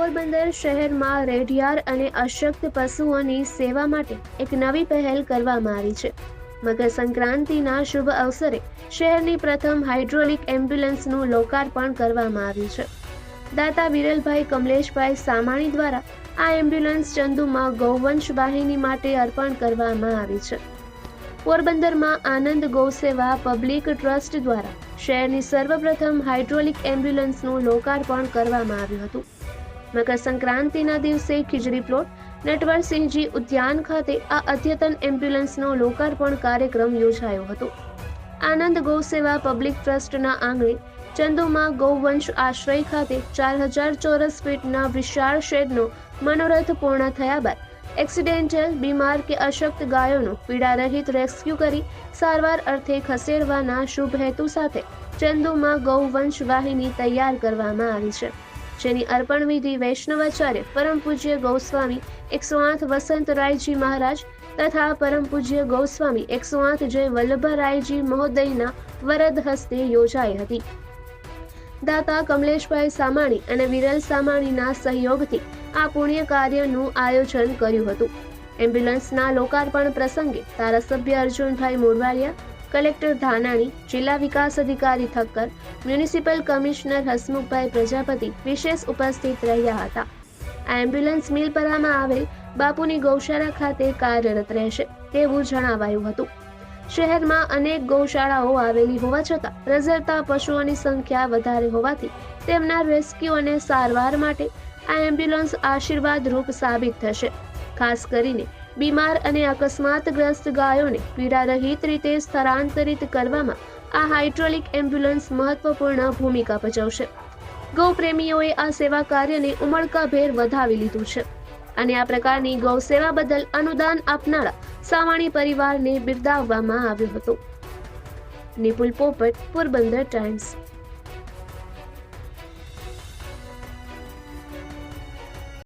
શહેરમાં રેઢિયાર અને અશક્ત પશુઓની સેવા માટે એક નવી પહેલ કરવામાં આવી છે. મકર સંક્રાંતિના શુભ અવસરે શહેરની પ્રથમ હાઇડ્રોલિક એમ્બ્યુલન્સનું લોકાર્પણ કરવામાં આવ્યું છે. દાતા વિરલભાઈ કમલેશભાઈ સામાણી દ્વારા આ એમ્બ્યુલન્સ ચંદુમાં ગૌવંશ વાહિની માટે અર્પણ કરવામાં આવી છે. પોરબંદરમાં આનંદ ગૌસેવા પબ્લિક ટ્રસ્ટ દ્વારા શહેરની સર્વપ્રથમ હાઇડ્રોલિક એમ્બ્યુલન્સનું લોકાર્પણ કરવામાં આવ્યું હતું. મકર સંક્રાંતિના દિવસે ખીજડી પ્લોટ નટવરસિંહજી ઉદ્યાન ખાતે આ અદ્યતન એમ્બ્યુલન્સનો લોકાર્પણ કાર્યક્રમ યોજાયો હતો. આનંદ ગૌસેવા પબ્લિક ટ્રસ્ટના આંગણે ચંદુમાં ગૌવંશ આશ્રય ખાતે ચાર હજાર ચોરસ ફીટના વિશાળ શેડનો મનોરથ પૂર્ણ થયા બાદ એક્સિડેન્ટલ, બીમાર કે અશક્ત ગાયોનું પીડારહિત રેસ્ક્યુ કરી સારવાર અર્થે ખસેડવાના શુભ હેતુ સાથે ચંદુમાં ગૌવંશ વાહિની તૈયાર કરવામાં આવી છે. જેની અર્પણ વિધિ વૈષ્ણવાચાર્ય પરમ પૂજ્ય ગૌસ્વામી એકસો આઠ વસંતરાયજી મહારાજ તથા પરમ પૂજ્ય ગૌસ્વામી એકસો આઠ જય વલ્લભરાયજી મહોદયના વરદ હસ્તે યોજાઈ હતી. દાતા કમલેશભાઈ સામાણી અને વિરલ સામાણીના સહયોગથી આ પુણ્ય કાર્યનું આયોજન કર્યું હતું. એમ્બ્યુલન્સના લોકાર્પણ પ્રસંગે ધારાસભ્ય અર્જુનભાઈ મોરવાડિયા કલેક્ટર ધાનાણી, જિલ્લા વિકાસ અધિકારી ઠક્કર, મ્યુનિસિપલ કમિશનર હસમુખભાઈ પ્રજાપતિ વિશેષ ઉપસ્થિત રહ્યા હતા. આ એમ્બ્યુલન્સ મિલપરામાં આવેલ બાપુની ગૌશાળા ખાતે કાર્યરત રહેશે તેવું જણાવાયું હતું. શહેરમાં અનેક ગૌશાળાઓ આવેલી હોવા છતાં રઝરતા પશુઓની સંખ્યા વધારે હોવાથી તેમના રેસ્ક્યુ અને સારવાર માટે આ એમ્બ્યુલન્સ આશીર્વાદરૂપ સાબિત થશે. ખાસ કરીને બીમાર અને અકસ્માતગ્રસ્ત ગાયોને પીડારહિત રીતે સ્થળાંતરિત કરવામાં આ હાઇડ્રોલિક એમ્બ્યુલન્સ મહત્વપૂર્ણ ભૂમિકા ભજવશે. ગૌપ્રેમીઓએ આ સેવા કાર્યને ઉમળકાભેર વધાવી લીધું છે અને આ પ્રકારની ગૌ સેવા બદલ અનુદાન આપનારા સાવાણી પરિવારને બિરદાવવામાં આવ્યો હતો. નિપુલ પોપટ, પોરબંદર ટાઈમ્સ.